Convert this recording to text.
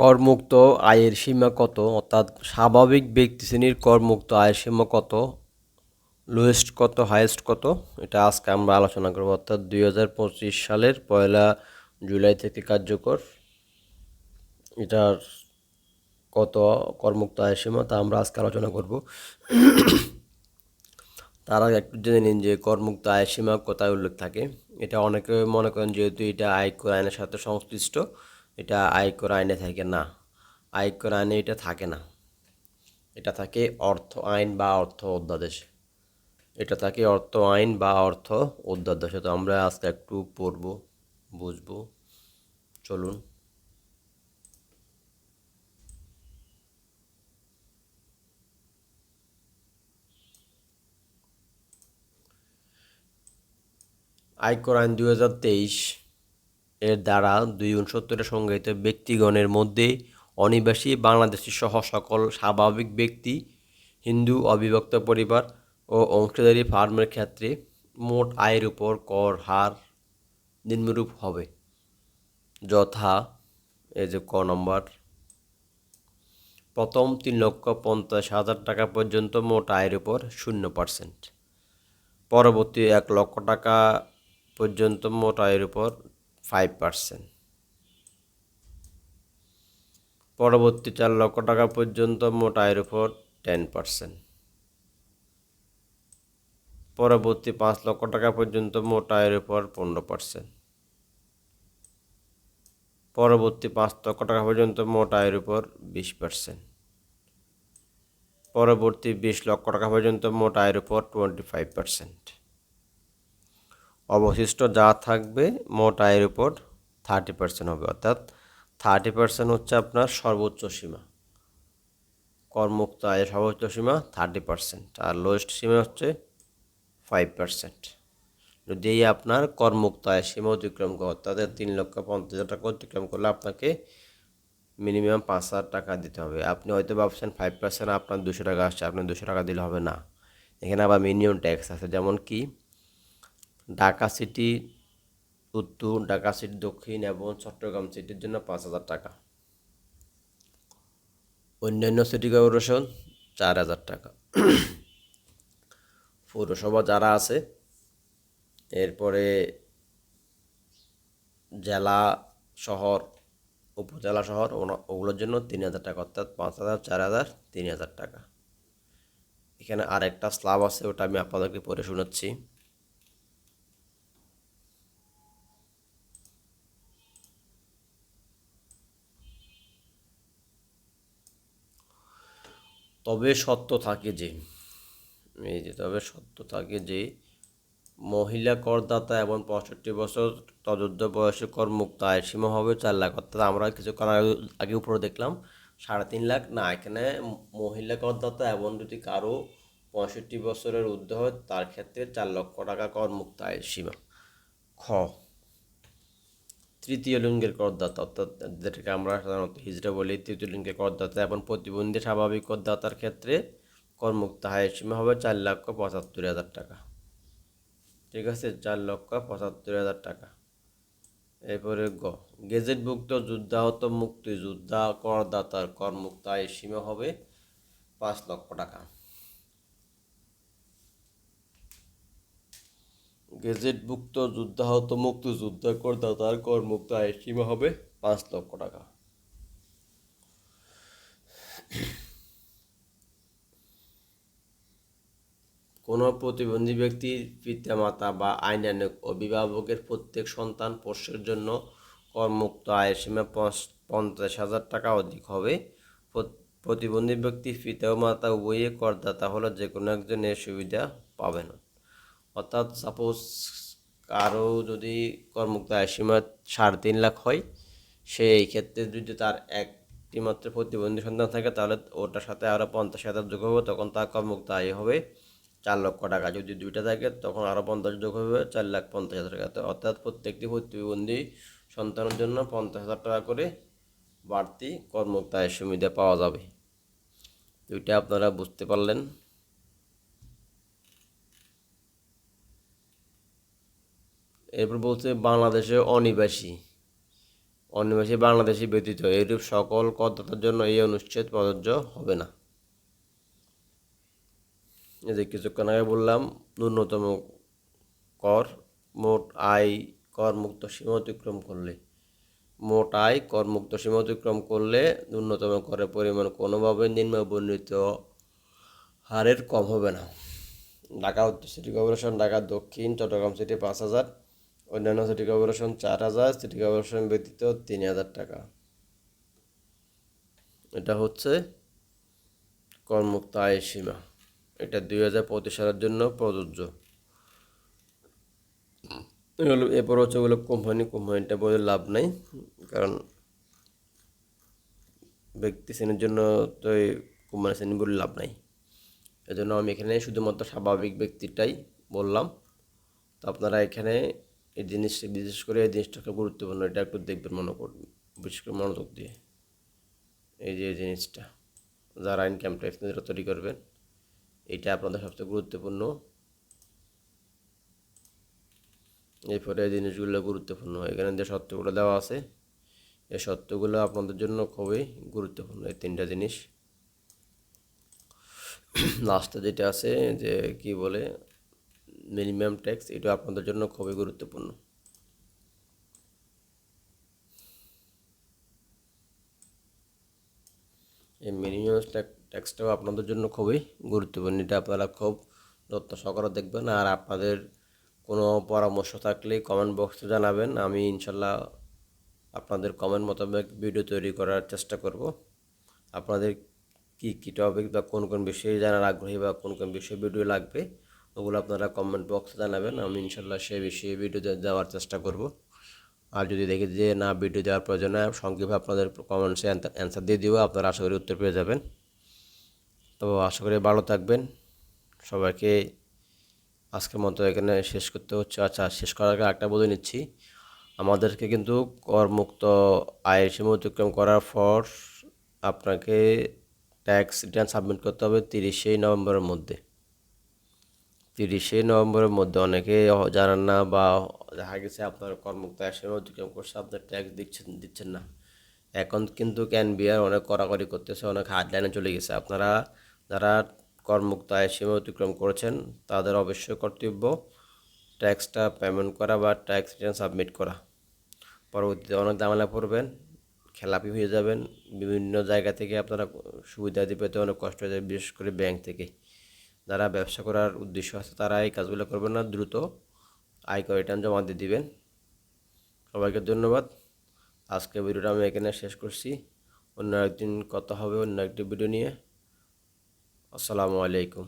করমুক্ত আয়ের সীমা কত? অর্থাৎ স্বাভাবিক ব্যক্তি শ্রেণির করমুক্ত আয়ের সীমা কত? লোয়েস্ট কত? হাইয়েস্ট কত? এটা আজকে আমরা আলোচনা করব। অর্থাৎ দুই হাজার পঁচিশ সালের পয়লা জুলাই থেকে কার্যকর এটার কত করমুক্ত আয়ের সীমা তা আমরা আজকে আলোচনা করব। তার একটু জেনে নিন যে করমুক্ত আয়ের সীমা কোথায় উল্লেখ থাকে। এটা অনেকে মনে করেন যেহেতু এটা আয়কর আইনের সাথে সংশ্লিষ্ট। এটা আয়কর আইনে থাকে না। আয়কর আইনে এটা থাকে না। এটা থাকে অর্থ আইন বা অর্থ অধ্যাদেশে। এটা থাকে অর্থ আইন বা অর্থ অধ্যাদেশে। তো আমরা আজকে একটু পড়ব, বুঝব। চলুন। আয়কর আইন দুই হাজার তেইশ এর দ্বারা দুই উনসত্তরের সংজ্ঞায়িত ব্যক্তিগণের মধ্যে অনিবাসী বাংলাদেশি সহ সকল স্বাভাবিক ব্যক্তি, হিন্দু, অবিভক্ত পরিবার ও অংশীদারি ফার্মের ক্ষেত্রে মোট আয়ের উপর কর, হার নিম্নরূপ হবে। যথা, এই যে ক নম্বর, প্রথম তিন লক্ষ পঞ্চাশ হাজার টাকা পর্যন্ত মোট আয়ের উপর শূন্য পার্সেন্ট। পরবর্তী এক লক্ষ টাকা পর্যন্ত মোট আয়ের উপর ফাইভ পার্সেন্ট পরবর্তী চার লক্ষ টাকা পর্যন্ত মোট আয়ের উপর টেন পার্সেন্ট পরবর্তী পাঁচ লক্ষ টাকা পর্যন্ত মোট আয়ের উপর পনেরো পার্সেন্ট পরবর্তী পাঁচ লক্ষ টাকা পর্যন্ত মোট আয়ের উপর বিশ পার্সেন্ট পরবর্তী বিশ লক্ষ টাকা পর্যন্ত মোট আয়ের উপর টোয়েন্টি ফাইভ পার্সেন্ট অবশিষ্ট যা থাকবে মোট আয়ের উপর থার্টি পার্সেন্ট হবে। অর্থাৎ থার্টি পার্সেন্ট হচ্ছে আপনার সর্বোচ্চ সীমা। করমুক্ত আয়ের সর্বোচ্চ সীমা থার্টি পার্সেন্ট আর লোয়েস্ট সীমা হচ্ছে ফাইভ পার্সেন্ট যদি এই আপনার করমুক্ত আয়ের সীমা অতিক্রম করে, অর্থাৎ তিন লক্ষ পঞ্চাশ হাজার টাকা অতিক্রম করলে আপনাকে মিনিমাম পাঁচ হাজার টাকা দিতে হবে। আপনি হয়তো ভাবছেন ফাইভ পার্সেন্ট আপনার দুশো টাকা আসছে, আপনার দুশো টাকা দিলে হবে না। এখানে আবার মিনিমাম ট্যাক্স আছে, যেমন কি ঢাকা সিটি, উত্তর ঢাকা সিটি, দক্ষিণ এবং চট্টগ্রাম সিটির জন্য পাঁচ হাজার টাকা। অন্যান্য সিটি কর্পোরেশন চার হাজার টাকা। পৌরসভা যারা আছে, এরপরে জেলা শহর, উপজেলা শহর ওগুলোর জন্য তিন হাজার টাকা, অর্থাৎ পাঁচ হাজার, চার হাজার, তিন হাজার টাকা। এখানে আরেকটা স্লাব আছে, ওটা আমি আপনাদেরকে পড়ে শোনাচ্ছি। তবে সত্য থাকে যে, এই যে তবে সত্য থাকে যে, মহিলা করদাতা এবং পঁয়ষট্টি বছর তদুর্ধ বয়সে করমুক্ত আয়ের সীমা হবে চার লাখ। অর্থাৎ আমরা কিছুক্ষণ আগে উপরে দেখলাম, সাড়ে তিন লাখ। না, এখানে মহিলা করদাতা এবং যদি কারও পঁয়ষট্টি বছরের ঊর্ধ্ব হয়, তার ক্ষেত্রে চার লক্ষ টাকা করমুক্ত আয়ের সীমা। খ তৃতীয় লিঙ্গের করদাতা, অর্থাৎ যেটাকে আমরা সাধারণত হিজড়া বলি, তৃতীয় লিঙ্গের করদাতা এবং প্রতিবন্ধী স্বাভাবিক করদাতার ক্ষেত্রে করমুক্ত আয়ের সীমা হবে চার লক্ষ পঁচাত্তর হাজার টাকা। ঠিক আছে? চার লক্ষ পঁচাত্তর হাজার টাকা। এরপরে গ, গেজেটভুক্ত যুদ্ধাহত মুক্তিযোদ্ধা করদাতার করমুক্ত আয়ের সীমা হবে পাঁচ লক্ষ টাকা। গেজেটভুক্ত যুদ্ধাহত মুক্তিযোদ্ধা করদাতার করমুক্ত আয়ের সীমা হবে পাঁচ লক্ষ টাকা। কোনো প্রতিবন্ধী ব্যক্তির পিতামাতা বা আইনানুক অভিভাবকের প্রত্যেক সন্তান পোষ্যের জন্য করমুক্ত আয়ের সীমা পঞ্চাশ হাজার টাকা অধিক হবে। প্রতিবন্ধী ব্যক্তির পিতা ও মাতা উভয়ে করদাতা হলে যে কোনো একজন এর সুবিধা পাবে না। অর্থাৎ সাপোজ কারও যদি করমুক্ত আয়ের সীমা সাড়ে তিন লাখ হয়, সে এই ক্ষেত্রে যদি তার একটি মাত্র প্রতিবন্ধী সন্তান থাকে, তাহলে ওটার সাথে আরও পঞ্চাশ হাজার যোগ হবে, তখন তার করমুক্ত আয় হবে চার লক্ষ টাকা। যদি দুইটা থাকে, তখন আরও পঞ্চাশ যোগ হবে চার লাখ পঞ্চাশ হাজার টাকা। অর্থাৎ প্রত্যেকটি প্রতিবন্ধী সন্তানের জন্য পঞ্চাশ হাজার টাকা করে বাড়তি কর্মক্ত আয়ের সুবিধা পাওয়া যাবে। দুইটা আপনারা বুঝতে পারলেন। এরপর বলছে বাংলাদেশে অনিবাসী। অনিবাসী বাংলাদেশি ব্যতীত এরূপ সকল করদাতার জন্য এই অনুচ্ছেদ প্রযোজ্য হবে না। এই যে কিছুক্ষণ আগে বললাম, ন্যূনতম কর মোট আয় কর মুক্ত সীমা অতিক্রম করলে, মোট আয় কর মুক্ত সীমা অতিক্রম করলে ন্যূনতম করের পরিমাণ কোনোভাবে নিম্ন বর্ণিত হারের কম হবে না। ঢাকা উত্তর সিটি কর্পোরেশন, ঢাকা দক্ষিণ, চট্টগ্রাম সিটি পাঁচ হাজার অন্যান্য সিটি কর্পোরেশন চার হাজার সিটি কর্পোরেশন ব্যতীত তিন হাজার টাকা। এটা হচ্ছে করমুক্ত আয়ের সীমা। এটা দুই হাজার পঁচিশ সালের জন্য প্রযোজ্য। এরপর হচ্ছে ওগুলো কোম্পানি কোম্পানিটা বলে লাভ নাই, কারণ ব্যক্তি শ্রেণির জন্য তো এই কোম্পানি শ্রেণি বলে লাভ নাই। এজন্য আমি এখানে শুধুমাত্র স্বাভাবিক ব্যক্তিটাই বললাম। তো আপনারা এখানে এই জিনিস বিশেষ করে এই জিনিসটাকে গুরুত্বপূর্ণ, এটা একটু দেখবেন মনে করবেন বিশেষ করে মনোযোগ দিয়ে। এই যে জিনিসটা, যারা ইনকাম ট্যাক্স নিজেরা তৈরি করবেন এইটা আপনাদের সবচেয়ে গুরুত্বপূর্ণ। এরপরে এই জিনিসগুলো গুরুত্বপূর্ণ, এখানে যে সত্যগুলো দেওয়া আছে, এই সত্যগুলো আপনাদের জন্য খুবই গুরুত্বপূর্ণ, এই তিনটা জিনিস। লাস্টে যেটা আছে যে, কি বলে মিনিমাম ট্যাক্স এটা আপনাদের জন্য খুবই গুরুত্বপূর্ণ। এই মিনিমাম ট্যাক্সটাও আপনাদের জন্য খুবই গুরুত্বপূর্ণ। এটা আপনারা খুব যত্ন সহকারে দেখবেন। আর আপনাদের কোনো পরামর্শ থাকলে কমেন্ট বক্সে জানাবেন। আমি ইনশাল্লাহ আপনাদের কমেন্ট মোতাবেক ভিডিও তৈরি করার চেষ্টা করব। আপনাদের কী কী টপিক বা কোন কোন বিষয়ে জানার আগ্রহী বা কোন কোন বিষয়ে ভিডিও লাগবে ওগুলো আপনারা কমেন্ট বক্সে জানাবেন, আমি ইনশাল্লাহ সে বিষয়ে ভিডিও দেওয়ার চেষ্টা করব। আর যদি দেখি যে না ভিডিও দেওয়ার প্রয়োজন হয় সংক্ষেপে আপনাদের কমেন্টসে অ্যান্সার দিয়ে দিব, আপনারা আশা করি উত্তর পেয়ে যাবেন। তো আশা করি ভালো থাকবেন। সবাইকে আজকের মতো এখানে শেষ করতে হচ্ছে। আচ্ছা শেষ করার আগে একটা বলে নিচ্ছি। আমাদেরকে কিন্তু করমুক্ত আয়ের সীমা অতিক্রম করার পর আপনাকে ট্যাক্স রিটার্ন সাবমিট করতে হবে তিরিশে নভেম্বরের মধ্যে। তিরিশে নভেম্বরের মধ্যে অনেকে জানান না বা দেখা গেছে আপনার কর্মুক্ত আয়ের সীমা অতিক্রম করছে, আপনার ট্যাক্স দিচ্ছেন দিচ্ছেন না। এখন কিন্তু ক্যান বিয়ার অনেক কড়াকড়ি করতেছে, অনেক হার্ডলাইনে চলে গেছে। আপনারা যারা করমুক্ত আয়ের সীমা অতিক্রম করেছেন, তাদের অবশ্যই কর্তব্য ট্যাক্সটা পেমেন্ট করা বা ট্যাক্স রিটার্ন সাবমিট করা। পরবর্তীতে অনেক ঝামেলা পড়বেন, খেলাপি হয়ে যাবেন, বিভিন্ন জায়গা থেকে আপনারা সুবিধা পেতে অনেক কষ্ট হয়ে যাবে, বিশেষ করে ব্যাংক থেকে। যারা ব্যবসা করার উদ্দেশ্য আছে, তারা এই কাজগুলো করবেন না। দ্রুত আয়কর রিটার্ন জমা দিয়ে দিবেন। সবাইকে ধন্যবাদ। আজকে ভিডিওটা আমি এখানে শেষ করছি। অন্য একদিন কথা হবে, অন্য একটি ভিডিও নিয়ে। আসসালামু আলাইকুম।